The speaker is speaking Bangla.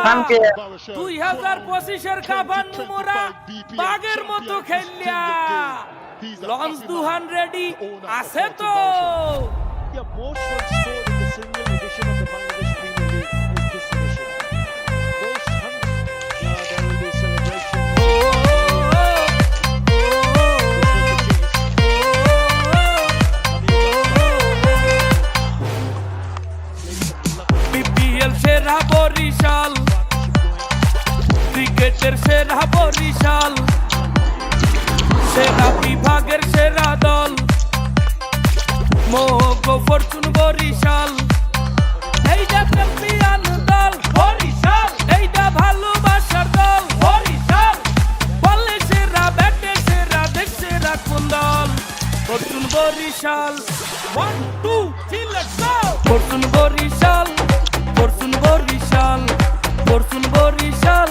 কানকে দুই হাজার পঁচিশের কাবান মোরা বাঘের মতো খেললিয়া লঞ্চ দুহান রেডি আছে তো বিপিএল সেরা বরিশাল ক্রিকেটের সেরা বরিশাল। সেরা বিভাগের সেরা দল। মোহক ফরচুন বরিশাল। এইটা চ্যাম্পিয়ন দল, বরিশাল। এইটা ভালোবাসার দল, বরিশাল। বলে সেরা ব্যাটে সেরা দেশ সেরা কোন দল। Fortune Barishal one two three let's go Fortune Barishal Fortune Barishal Fortune Barishal.